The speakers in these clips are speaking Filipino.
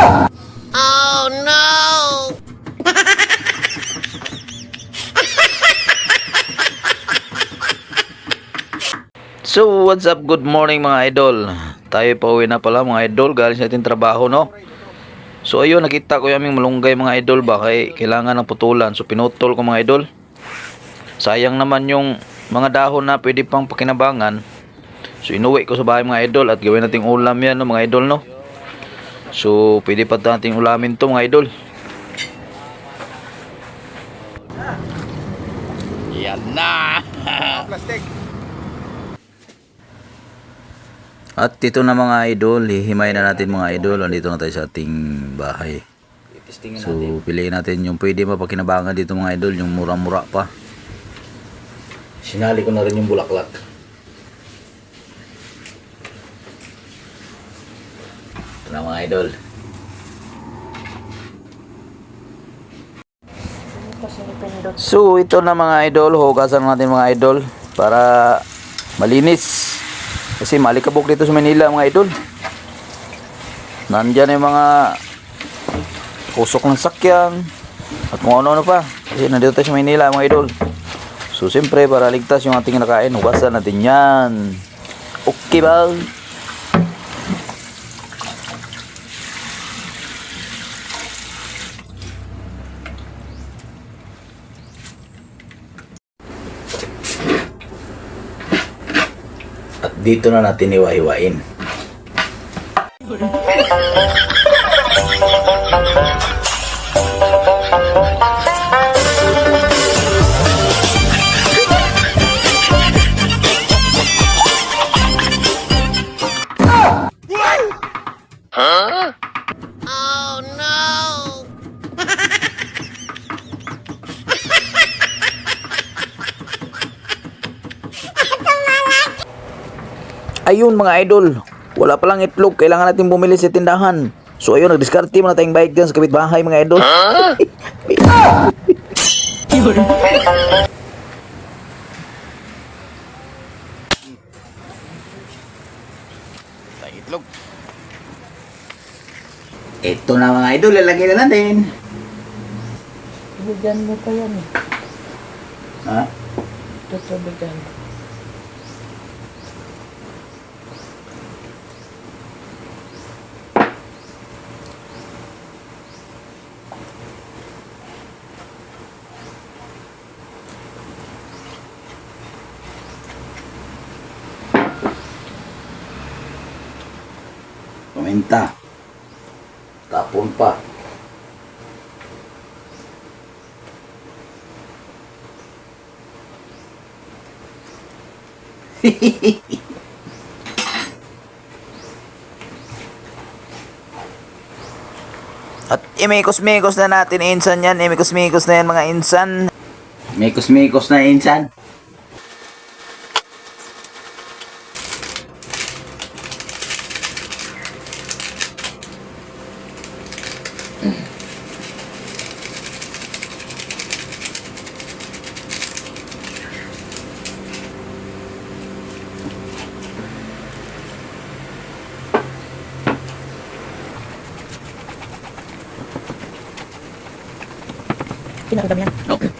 Oh no! So, what's up? Good morning mga idol. Tayo pa uwi na pala mga idol. Galing sa ating trabaho, no? So, ayun, nakita ko yung aming malunggay mga idol ba? Kailangan ng putulan. So, pinutol ko mga idol. Sayang naman yung mga dahon na pwede pang pakinabangan. So, inuwi ko sa bahay mga idol at gawin nating ulam yan, no, mga idol, no? So, pwede pa nating ulamin to mga idol. Yan na! At dito na mga idol, hihimayin na natin mga idol. Andito na tayo sa ating bahay. So, piliin natin yung pwede mapakinabangan dito mga idol, yung mura-mura pa. Sinali ko na rin yung bulaklak. Na mga idol. So, ito na mga idol. Hugasan natin mga idol para malinis. Kasi malikabok dito sa Manila mga idol. Nandyan yung mga kusok ng sakyan at kung ano-ano pa. Kasi nandito tayo sa Manila mga idol. So siyempre para ligtas yung ating nakain, hugasan natin yan. Okay ba? Dito na natin iwahiwain. Oh Ayun mga idol, wala palang itlog, kailangan natin bumili sa tindahan. So ayun, nagdiskarte muna tayong bayad dyan sa kapitbahay mga idol. Tayong itlog. Ito na mga idol, lalagay na natin. Bigyan mo pa yan eh. Ha? Tutubigan. Komenta. Tapon pa. At imikos-mikos na natin insan yan. Imikos-mikos na yan mga insan. Mikos-mikos na insan. Pinakadami yan.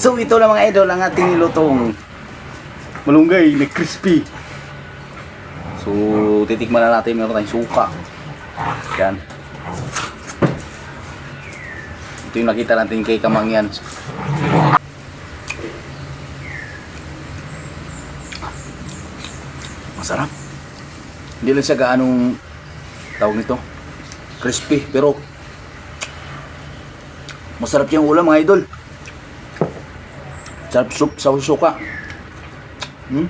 So ito na mga idol ang ating nilutong malunggay na crispy. So titikman na natin meron tayong suka. Yan. Ito yung nakita natin kay Kamangyan. Masarap. Hindi lang siya gaanong tawag nito. Crispy pero Masarap yung ulam mga idol. Sarap soup sa suka. Hmm?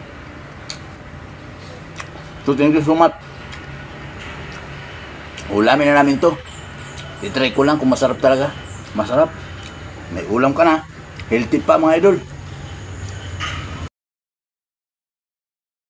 So thank you so much. Ulamin na namin to. I-try ko lang kung masarap talaga. Masarap. May ulam ka na. Healthy pa mga idol.